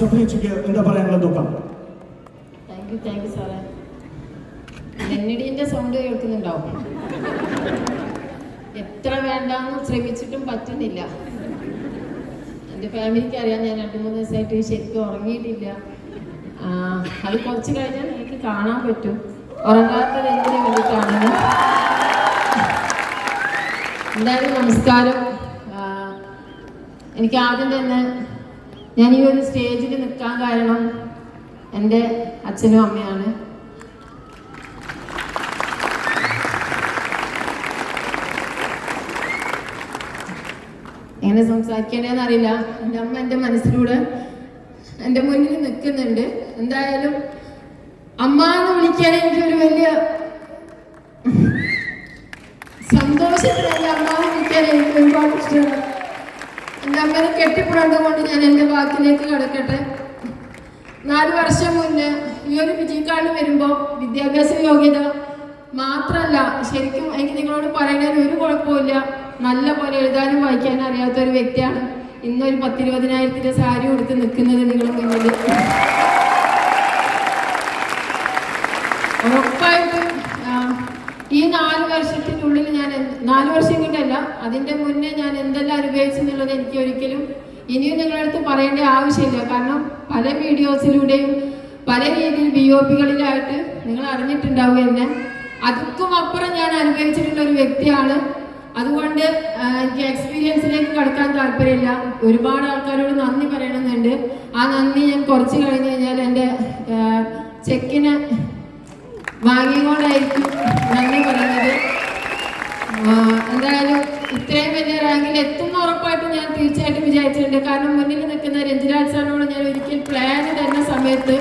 ചേച്ചിക്ക് എന്താ പറയാനുള്ള ദുഃഖം? Thank you thank you sound കേൾക്കുന്നുണ്ടാവും. എത്ര വേണ്ടാന്ന് ശ്രമിച്ചിട്ടും പറ്റുന്നില്ല. എന്റെ ഫാമിലിക്ക് അറിയാം ഞാൻ രണ്ട് മൂന്ന് ദിവസമായിട്ട് ശരിക്കും ഉറങ്ങിയിട്ടില്ല. അത് കുറച്ച് കഴിഞ്ഞാൽ നിങ്ങൾക്ക് കാണാൻ പറ്റും. ഉറങ്ങാത്തത് എന്തിനു വേണ്ടിയിട്ടാണെന്ന് എന്തായാലും നമസ്കാരം. എനിക്ക് ആദ്യം തന്നെ ഞാൻ ഈ ഒരു സ്റ്റേജിൽ നിൽക്കാൻ കാരണം എന്റെ അച്ഛനും അമ്മയാണ്. എങ്ങനെ സംസാരിക്കണേന്ന് അറിയില്ല എന്റെ അമ്മ എന്റെ മനസ്സിലൂടെ എന്റെ മുന്നിൽ നിൽക്കുന്നുണ്ട്. എന്തായാലും അമ്മ എന്ന് വിളിക്കാൻ എനിക്കൊരു വലിയ സന്തോഷത്തിൽ എന്റെ അമ്മ വിളിക്കാൻ എനിക്ക് ഒരുപാട് ഇഷ്ടമാണ്. അമ്മനെ കെട്ടിപ്പിടുന്നത് ഞാൻ എന്റെ വാക്കിലേക്ക് കടക്കട്ടെ? നാല് വർഷം മുന്നേ ഈ ഒരു വിജയിക്കാണ്ട് വരുമ്പോൾ വിദ്യാഭ്യാസ യോഗ്യത മാത്രമല്ല ശരിക്കും എനിക്ക് നിങ്ങളോട് പറയുന്നതിന് ഒരു കുഴപ്പമില്ല നല്ല പോലെ എഴുതാനും വായിക്കാനും അറിയാത്ത ഒരു വ്യക്തിയാണ്. ഇന്നൊരു പത്തിരുപതിനായിരത്തിന്റെ സാരി കൊടുത്ത് നിൽക്കുന്നത് നിങ്ങളുടെ മുന്നിൽ. ഉറപ്പായിട്ടും ഈ നാല് എന്ത്- നാല് വർഷം കൊണ്ടല്ല. അതിന്റെ മുന്നേ ഞാൻ എന്തെല്ലാം അനുഭവിച്ചു എന്നുള്ളത് എനിക്ക് ഒരിക്കലും ഇനിയും നിങ്ങളുടെ അടുത്ത് പറയേണ്ട ആവശ്യമില്ല. കാരണം പല വീഡിയോസിലൂടെയും പല രീതിയിൽ ബി ഒ പികളിലായിട്ട് നിങ്ങൾ അറിഞ്ഞിട്ടുണ്ടാവും എന്നെ. അതുക്കും അപ്പുറം ഞാൻ അനുഭവിച്ചിട്ടുള്ള ഒരു വ്യക്തിയാണ്. അതുകൊണ്ട് എനിക്ക് എക്സ്പീരിയൻസിലേക്ക് കടക്കാൻ താല്പര്യമില്ല. ഒരുപാട് ആൾക്കാരോട് നന്ദി പറയണമെന്നുണ്ട്. ആ നന്ദി ഞാൻ കുറച്ച് കഴിഞ്ഞ് കഴിഞ്ഞാൽ എന്റെ ചെക്കിന് വാങ്ങിക്കൊണ്ടായിരിക്കും വലിയ റാങ്കിൽ എത്തുന്ന ഉറപ്പായിട്ടും ഞാൻ തീർച്ചയായിട്ടും വിചാരിച്ചിട്ടുണ്ട്. കാരണം മുന്നിൽ നിൽക്കുന്ന രഞ്ജിരാജ് സാറിനോട് ഞാൻ ഒരിക്കൽ പ്ലാൻ തരുന്ന സമയത്ത്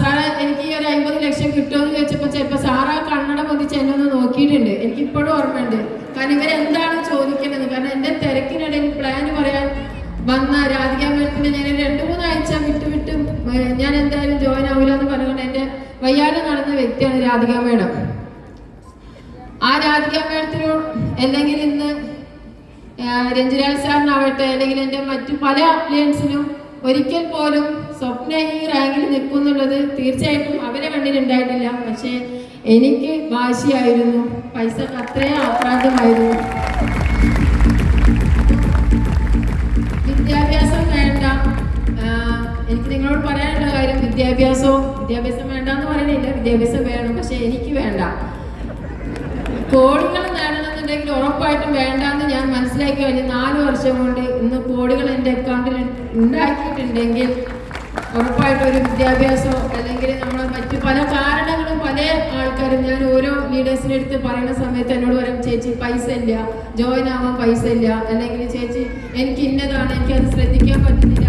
സാറ് എനിക്ക് ഈ ഒരു അമ്പത് ലക്ഷം കിട്ടുമെന്ന് ചോദിച്ചപ്പോൾ ചിലപ്പോൾ സാറ് ആ കണ്ണട പൊതിച്ച് എന്നെ ഒന്ന് നോക്കിയിട്ടുണ്ട്. എനിക്ക് ഇപ്പോഴും ഓർമ്മയുണ്ട്. കാരണം ഇവരെന്താണ് ചോദിക്കേണ്ടത് കാരണം എന്റെ തിരക്കിനിടയിൽ പ്ലാൻ പറയാൻ വന്ന രാധിക മേഡത്തിന്റെ ഞാൻ രണ്ട് മൂന്നാഴ്ച ആഴ്ച വിട്ട് ഏർ ഞാൻ എന്തായാലും ജോയിൻ ആവില്ല എന്ന് പറഞ്ഞുകൊണ്ട് എന്റെ വയ്യാതെ നടന്ന വ്യക്തിയാണ് രാധിക മേഡം ആ രാധിക മേഡത്തിനോട് അല്ലെങ്കിൽ ഇന്ന് ആ, രഞ്ജിരാജ് സാറിനാവട്ടെ അല്ലെങ്കിൽ എന്റെ മറ്റു പല അപ്ലയൻസിനും ഒരിക്കൽ പോലും സ്വപ്ന ഈ റാങ്കിൽ നിൽക്കും എന്നുള്ളത് തീർച്ചയായിട്ടും അവരെ കണ്ണിൽ ഉണ്ടായിട്ടില്ല പക്ഷേ എനിക്ക് വാശിയായിരുന്നു. പൈസ അത്രയും ആക്രാന്തമായിരുന്നു വിദ്യാഭ്യാസം വേണ്ട. എനിക്ക് നിങ്ങളോട് പറയാനുള്ള കാര്യം വിദ്യാഭ്യാസവും വിദ്യാഭ്യാസം വേണ്ട എന്ന് പറയുന്നില്ല വിദ്യാഭ്യാസം വേണം പക്ഷെ എനിക്ക് വേണ്ട. കോടികൾ നേടണമെന്നുണ്ടെങ്കിൽ ഉറപ്പായിട്ടും വേണ്ടാന്ന് ഞാൻ മനസ്സിലാക്കി കഴിഞ്ഞ് നാല് വർഷം കൊണ്ട് ഇന്ന് കോടികൾ എന്റെ അക്കൗണ്ടിൽ ഉണ്ടാക്കിയിട്ടുണ്ടെങ്കിൽ ഉറപ്പായിട്ടും ഒരു വിദ്യാഭ്യാസമോ അല്ലെങ്കിൽ നമ്മളെ മറ്റു പല കാരണങ്ങളും പല ആൾക്കാരും ഞാൻ ഓരോ ലീഡേഴ്സിന്റെ അടുത്ത് പറയുന്ന സമയത്ത് എന്നോട് പറയും ചേച്ചി പൈസ ഇല്ല ജോയിൻ ആവാൻ പൈസ ഇല്ല. അല്ലെങ്കിൽ ചേച്ചി എനിക്ക് ഇന്നതാണ് എനിക്ക് ശ്രദ്ധിക്കാൻ പറ്റുന്നില്ല.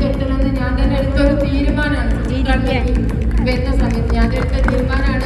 കെട്ടണമെന്ന് ഞാൻ തന്നെ എടുത്തൊരു തീരുമാനമാണ്. വരുന്ന സമയത്ത് ഞാൻ എടുത്ത തീരുമാനമാണ്